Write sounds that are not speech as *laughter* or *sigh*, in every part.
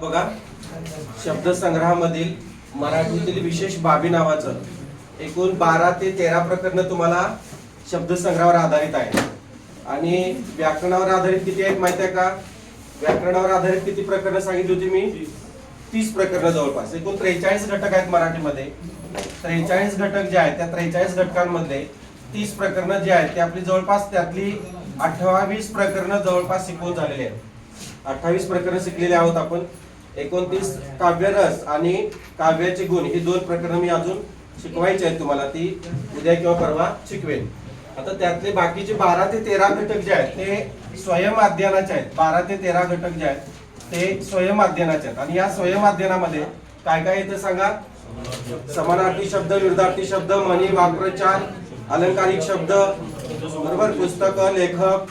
बघा शब्दसंग्रहामधील मराठीतील विशेष बाबी नावाचं एकूण बारा ते तेरा प्रकरणं तुम्हाला शब्दसंग्रहावर आधारित आहे. आणि व्याकरणावर आधारित किती आहेत माहिती आहे का? व्याकरणावर आधारित किती प्रकरणं सांगितली होती मी? तीस प्रकरणं जवळपास. एकूण त्रेचाळीस घटक आहेत मराठीमध्ये. त्रेचाळीस घटक जे आहेत त्या त्रेचाळीस घटकांमध्ये तीस प्रकरणं जे आहेत ते आपली जवळपास त्यातली अठ्ठावीस प्रकरणं जवळपास शिकवून झालेली आहेत. अठ्ठावीस प्रकरणं शिकलेले आहोत आपण. एकोणतीस काव्यरस आणि काव्याचे गुण ही दोन प्रकरण मी अजून शिकवायची आहेत तुम्हाला. ती उद्या किंवा परवा शिकवेन. आता त्यातले बाकीचे बारा ते तेरा घटक जे आहेत ते स्वयं अध्ययनाचे आहेत. बारा ते तेरा घटक जे आहेत ते स्वयं अध्ययनाचे आहेत. आणि या स्वयं अध्ययनामध्ये काय काय येतं सांगा? समानार्थी शब्द विरुद्धार्थी शब्द मनी वाक्प्रचार अलंकारिक शब्द बरोबर? पुस्तक लेखक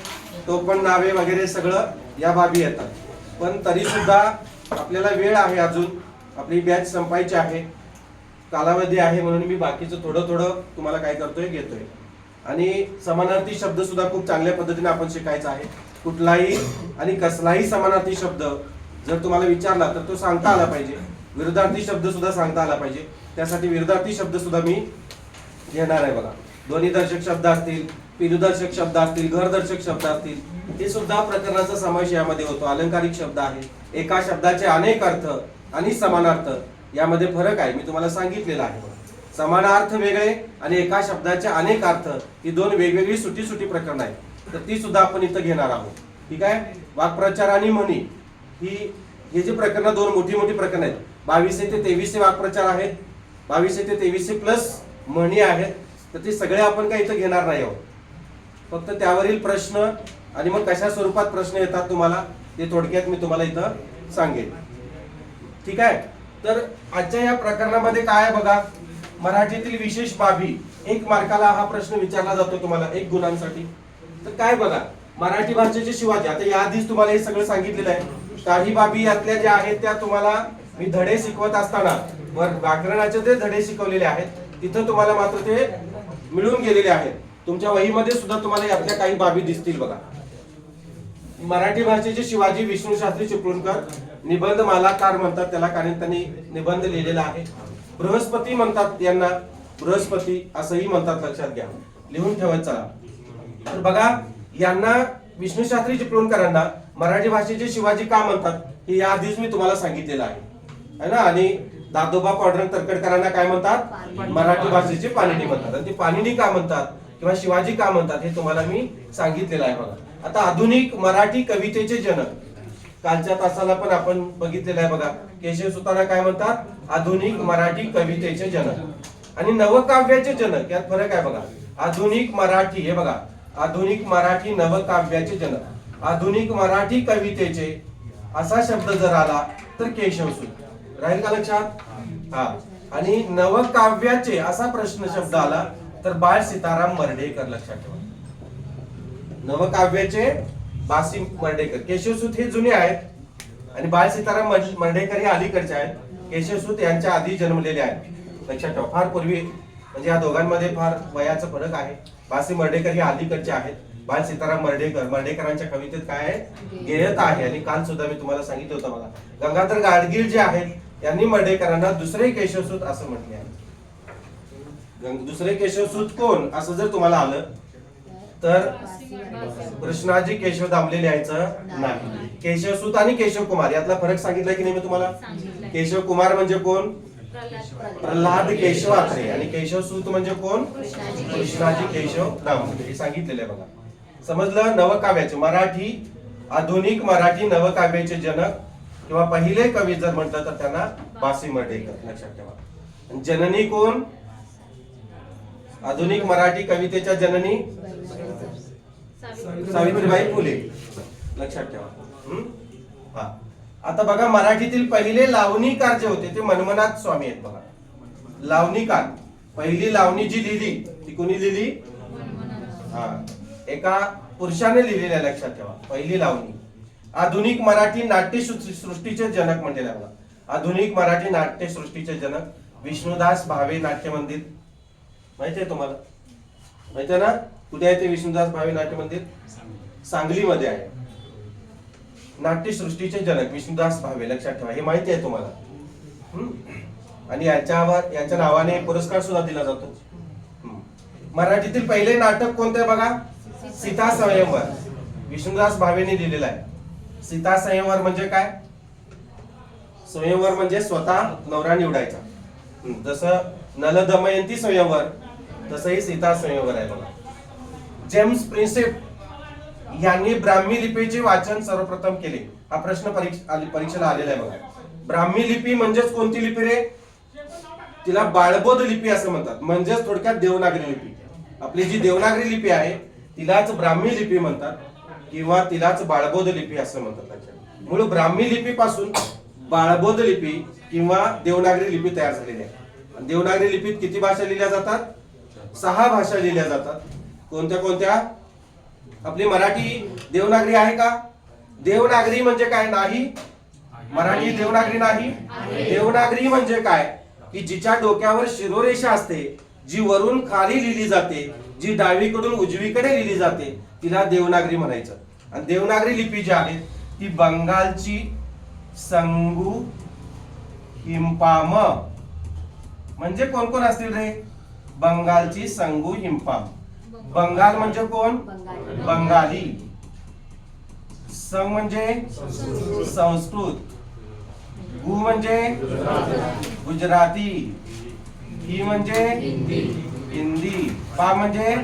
टोपण नावे वगैरे सगळं या बाबी येतात. पण तरी सुद्धा आपल्याला वेळ आहे अजून. आपली बॅच संपायची आहे. कालावधी आहे म्हणून मी बाकीचं थोडं थोडं तुम्हाला काय करतोय घेतोय. आणि समानार्थी शब्द सुद्धा खूप चांगल्या पद्धतीने आपण शिकायचा आहे. कुठलाही आणि कसलाही समानार्थी शब्द जर तुम्हाला विचारला तर तो सांगता आला पाहिजे. विरुद्धार्थी शब्द सुद्धा सांगता आला पाहिजे. त्यासाठी विरुद्धार्थी शब्द सुद्धा मी घेणार आहे बघा. ध्वनीदर्शक शब्द असतील पिलुदर्शक शब्द असतील घरदर्शक शब्द असतील हे सुद्धा प्रकरणाचा समावेश यामध्ये होतो. अलंकारिक शब्द आहे. एका शब्दाचे अनेक अर्थ आणि समानार्थ यामध्ये फरक आहे. मी तुम्हाला सांगितलेला आहे. समानार्थ वेगळे आणि एका शब्दाचे अनेक अर्थ ही दोन वेगवेगळी सुटी सुटी प्रकरण आहेत. तर ती सुद्धा आपण इथं घेणार आहोत. ठीक आहे? वाक्प्रचार आणि म्हणी ही हे जे प्रकरण दोन मोठी मोठी प्रकरण आहेत. बावीसशे ते तेवीसशे वाक्प्रचार आहेत. बावीसशे ते तेवीसशे प्लस म्हणी आहेत. तर ते सगळे आपण काही इथं घेणार नाही आहोत. फक्त त्यावरील प्रश्न आणि मग कशा स्वरूपात प्रश्न येतात तुम्हाला ते थोडक्यात मी तुम्हाला इथं सांगेन. ठीक आहे? तर आजच्या या प्रकरणामध्ये काय आहे बघा मराठीतील विशेष बाबी एक मार्काला हा प्रश्न विचारला जातो तुम्हाला एक गुणांसाठी. तर काय बघा मराठी भाषेचे शिवाजी आता या आधीच तुम्हाला हे सगळं सांगितलेलं आहे. काही बाबी यातल्या ज्या आहेत त्या तुम्हाला मी धडे शिकवत असताना व्याकरणाचे जे धडे शिकवलेले आहेत तिथं तुम्हाला मात्र ते मिळून गेलेले आहेत. तुमच्या वहीमध्ये सुद्धा तुम्हाला यातल्या काही बाबी दिसतील बघा. मराठी भाषेचे शिवाजी विष्णू शास्त्री चिपळूणकर निबंध मालाकार म्हणतात त्याला कारण त्यांनी निबंध लिहिलेला आहे. बृहस्पती म्हणतात यांना बृहस्पती असंही म्हणतात लक्षात घ्या. लिहून ठेवत चला. तर बघा यांना विष्णू शास्त्री चिपळूणकरांना मराठी भाषेचे शिवाजी का म्हणतात हे या आधीच मी तुम्हाला सांगितलेलं आहे. है ना? आणि दादोबा पांडुरंग तरकडकरांना काय म्हणतात? मराठी भाषेचे पाणिनी म्हणतात. आणि ते पाणिनी का म्हणतात? किंवा शिवाजी का म्हणतात हे तुम्हाला मी सांगितलेलं आहे बघा. आता आधुनिक मराठी कवितेचे जनक. कालच्या तासाला पण आपण बघितलेलं आहे बघा. केशव सुताना काय म्हणतात? आधुनिक मराठी कवितेचे जनक. आणि नवकाव्याचे जनक यात फरक आहे बघा. आधुनिक मराठी हे बघा. आधुनिक मराठी नवकाव्याचे जनक. आधुनिक मराठी कवितेचे असा शब्द जर आला तर केशवसूत राहील का लक्षात? हा. आणि नवकाव्याचे असा प्रश्न शब्द आला तर बाळ सीताराम मर्डेकर लक्षात ठेवा. नवकाव्याचे बासी मर्डेकर. केशवसूत हे जुने आहेत आणि बाळ सीताराम मर्डेकर हे अलीकडचे आहेत. केशवसूत यांच्या आधी जन्मलेले आहेत. लक्षात ठेवा. फार पूर्वी म्हणजे या दोघांमध्ये फार वयाचा फरक आहे. बासी मर्डेकर हे अलीकडचे आहेत. बाल सीताराम मर्डेकर. मर्डेकरांच्या कवितेत काय आहे? गेयत आहे. आणि काल सुद्धा मी तुम्हाला सांगितलं होतं मला गंगाधर गाडगीळ जे आहेत यांनी मर्डेकरांना दुसरे केशवसूत असं म्हटले आहे. दुसरे केशवसूत कोण? असं जर तुम्हाला आलं तर कृष्णाजी केशव दामले लिहायचं नाही. केशवसूत आणि केशव कुमार यातला फरक सांगितलाय की नाही मी तुम्हाला? केशव कुमार म्हणजे कोण? प्रल्हाद केशव. आत्रे. आणि केशवसूत म्हणजे कोण? कृष्णाजी केशव. दामले हे सांगितलेलं आहे बघा. समजलं? नवकाव्याचे. मराठी आधुनिक मराठी नवकाव्याचे जनक किंवा पहिले कवी जर म्हटलं तर त्यांना बासी मर्ढेकर लक्षात ठेवा. जननी कोण? आधुनिक मराठी कवितेच्या जननी सावित्रीबाई फुले. लक्षात ठेवा. हम्म? हा. आता बघा मराठीतील पहिले लावणीकार जे होते. ते मनमनाथ स्वामी आहेत बघा. लावणीकार पहिली लावणी जी लिहिली ती कोणी लिहिली? हा. एका पुरुषाने लिहिलेली आहे लक्षात ठेवा. पहिली लावणी. आधुनिक मराठी नाट्य सृष्टीचे जनक आहे बघा. आधुनिक मराठी नाट्य सृष्टीचे जनक विष्णुदास भावे नाट्य मंदिर माहिती आहे तुम्हाला? माहिती आहे ना? कुठे आहे ते विष्णुदास भावे नाट्य मंदिर सांगलीमध्ये आहे. नाट्यसृष्टीचे जनक विष्णुदास भावे लक्षात ठेवा. हे माहिती आहे तुम्हाला. आणि याच्यावर याच्या नावाने पुरस्कार सुद्धा दिला जातो. मराठीतील पहिले नाटक कोणते बघा? सीता स्वयंवर विष्णुदास भावेने लिहिलेलं आहे. सीता स्वयंवर म्हणजे काय? स्वयंवर म्हणजे स्वतः नवरा निवडायचा. जसं नल दमयंती स्वयंवर तसंही सीता स्वयंवर आहे बघा. जेम्स प्रिन्सेप यांनी ब्राह्मी लिपीचे वाचन सर्वप्रथम केले. हा प्रश्न परीक्षेला आलेला आहे बघा. ब्राह्मी लिपी म्हणजेच कोणती लिपी रे? तिला बाळबोध लिपी असं म्हणतात. म्हणजेच थोडक्यात देवनागरी लिपी. आपली जी देवनागरी लिपी आहे तिलाच ब्राह्मी लिपी म्हणतात किंवा तिलाच बाळबोध लिपी असं म्हणतात मूळ ब्राह्मी लिपी पासून बाळबोध लिपी किंवा देवनागरी लिपी तयार झालेली आहे. देवनागरी लिपीत किती भाषा लिहिल्या जातात? सहा भाषा लिहिल्या जातात. कोणत्या कोणत्या? आपली मराठी देवनागरी आहे का? देवनागरी म्हणजे काय? नाही. मराठी देवनागरी नाही. देवनागरी म्हणजे काय? की जिच्या डोक्यावर शिरोरेषा असते जी वरून खाली लिहिली जाते जी डावीकडून उजवीकडे लिहिली जाते तिला देवनागरी म्हणायचं. आणि देवनागरी लिपी जी आहे ती बंगालची संगू हिंपाम म्हणजे कोण कोण असतील रे? बंगालची संगू हिंपा. बंगाल म्हणजे कोण? बंगाली. संग म्हणजे? संस्कृत. गु म्हणजे? गुजराती. ही म्हणजे? हिंदी. पा म्हणजे?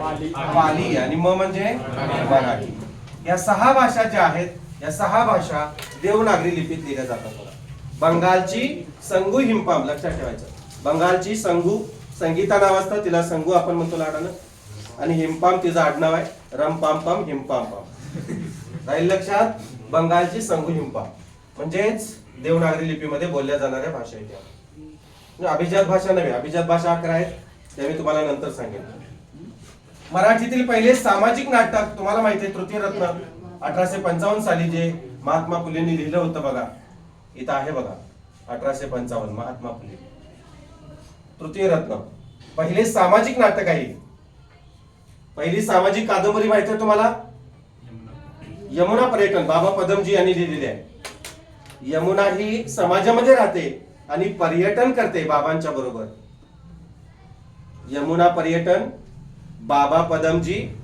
पाली. आणि म म्हणजे? मराठी. या सहा भाषा ज्या आहेत या सहा भाषा देवनागरी लिपीत लिहिल्या जातात बंगालची संगू हिंपाम लक्षात ठेवायचं. बंगालची संगू संगीता नाव असतं तिला संगू आपण म्हणतो लाडानं. आणि हिमपाम तिचं आडनाव आहे रम पाम पाम हिमपाम पाम. राहील लक्षात बंगालची संगू हिमपाम. म्हणजेच देवनागरी लिपीमध्ये बोलल्या जाणाऱ्या भाषा आहेत म्हणजे अभिजात भाषा नव्हे अभिजात भाषा अकरा आहेत त्या मी तुम्हाला नंतर सांगेन. मराठीतील पहिले सामाजिक नाटक तुम्हाला माहिती आहे तृतीय रत्न अठराशे पंचावन्न साली जे महात्मा फुलेंनी लिहिलं होतं बघा. इथं आहे बघा अठराशे पंचावन्न महात्मा फुले. तृतीय रत्न. पहिले सामाजिक नाटक आहे. पहिली सामाजिक कादंबरी माहिती आहे तुम्हाला? यमुना पर्यटन. बाबा पदमजी यांनी लिहिलेली आहे. यमुना ही समाजामध्ये राहते आणि पर्यटन करते बाबांच्या बरोबर. यमुना पर्यटन बाबा पदमजी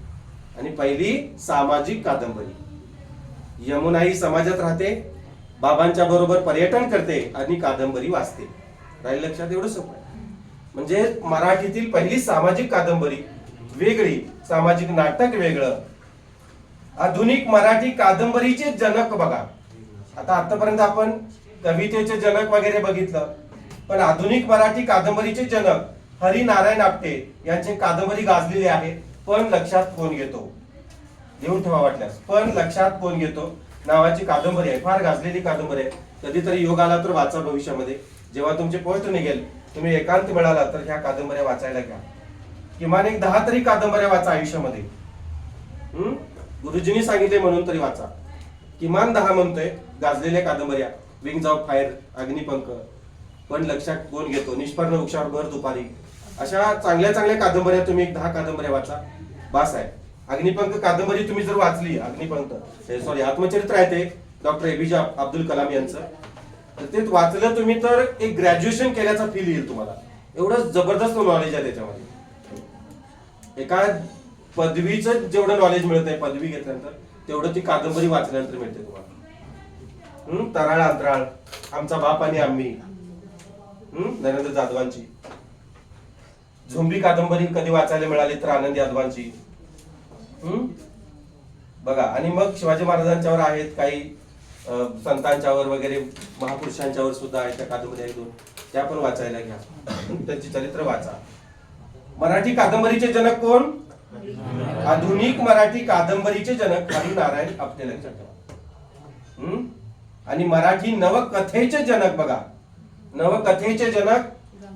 आणि पहिली सामाजिक कादंबरी. यमुना ही समाजात राहते बाबांच्या बरोबर पर्यटन करते आणि कादंबरी वाचते. राहील लक्षात? एवढं सोपं आहे. म्हणजे मराठीतील पहिली सामाजिक कादंबरी वेगळी सामाजिक नाटक वेगळं. आधुनिक मराठी कादंबरीचे जनक बघा. आता आतापर्यंत आपण कवितेचे जनक वगैरे बघितलं पण आधुनिक मराठी कादंबरीचे जनक हरिनारायण आपटे यांचे कादंबरी गाजलेली आहे पण लक्षात कोण घेतो? देऊन ठेवा वाटल्यास. पण लक्षात कोण घेतो? नावाची कादंबरी आहे फार गाजलेली कादंबरी आहे. कधीतरी योग आला तर वाचा भविष्यामध्ये. जेव्हा तुमचे पोस्ट निघेल तुम्ही एकांत मिळाला तर ह्या कादंबऱ्या वाचायला घ्या. किमान एक दहा तरी कादंबऱ्या वाचा आयुष्यामध्ये. हम्म? गुरुजींनी सांगितले म्हणून तरी वाचा. किमान दहा म्हणतोय गाजलेल्या कादंबऱ्या. विंग्ज ऑफ फायर अग्निपंख. पण लक्षात कोण घेतो? निष्पर्ण वृक्षावर भर दुपारी. अशा चांगल्या चांगल्या कादंबऱ्या तुम्ही एक दहा कादंबऱ्या वाचा. बास आहे. अग्निपंख कादंबरी तुम्ही जर वाचली अग्निपंख. सॉरी आत्मचरित्र आहे ते. डॉक्टर एपीजे अब्दुल कलाम यांचं. तर ते वाचलं तुम्ही तर एक ग्रॅज्युएशन केल्याचा फील येईल तुम्हाला. एवढं जबरदस्त नॉलेज आहे त्याच्यामध्ये. एका पदवीचं जेवढं नॉलेज मिळत आहे पदवी घेतल्यानंतर तेवढं ती कादंबरी वाचल्यानंतर मिळते तुम्हाला. तराळ अंतराळ. आमचा बाप आणि आम्ही. नरेंद्र जाधवांची. झोंबी कादंबरी कधी वाचायला मिळाली तर आनंद यादवांची. बघा आणि मग शिवाजी महाराजांच्यावर आहेत काही संतांच्यावर वगैरे महापुरुषांच्यावर सुद्धा आहेत त्या कादंबऱ्या दोन त्या पण वाचायला घ्या. *clears throat* त्यांची चरित्र वाचा. मराठी कादंबरीचे जनक कोण? आधुनिक मराठी कादंबरीचे जनक हरिनारायण आपले लक्षात ठेवा. हम्म? आणि मराठी नवकथेचे जनक बघा. नवकथेचे जनक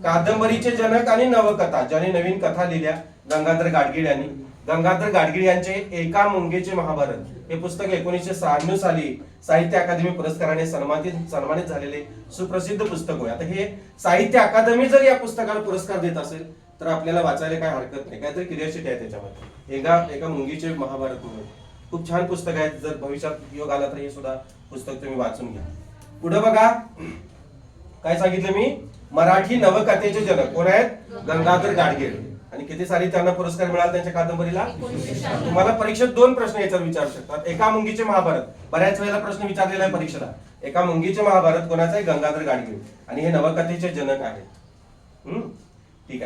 कादंबरीचे जनक आणि नवकथा. ज्याने नवीन कथा लिहिल्या गंगाधर गाडगीळ यांनी. गंगाधर गाडगीळ यांचे एका मुंगेचे महाभारत. हे पुस्तक एकोणीसशे शहाण्णव साली साहित्य अकादमी पुरस्काराने सन्मानित सन्मानित झालेले सुप्रसिद्ध पुस्तक होय. आता हे साहित्य अकादमी जर या पुस्तकाला पुरस्कार देत असेल तर आपल्याला वाचायला काय हरकत नाही. काहीतरी क्युरियोसिटी आहे त्याच्यामध्ये. एका एका मुंगीचे महाभारत म्हणून. खूप छान पुस्तक आहे जर भविष्यात योग आला तर हे सुद्धा पुस्तक तुम्ही वाचून घ्या. पुढे बघा. काय सांगितलं मी? मराठी नवकथेचे जनक कोण आहेत? गंगाधर गाडगीळ. आणि किती सारी त्यांना पुरस्कार मिळाला त्यांच्या कादंबरीला? तुम्हाला परीक्षेत दोन प्रश्न याच्यावर विचारू शकतात. एका मुंगीचे महाभारत. बऱ्याच वेळेला प्रश्न विचारलेला आहे परीक्षेला. एका मुंगीचे महाभारत कोणाचं आहे गंगाधर गाडगे आणि हे नवकथेचे जनक आहेत. हम्म?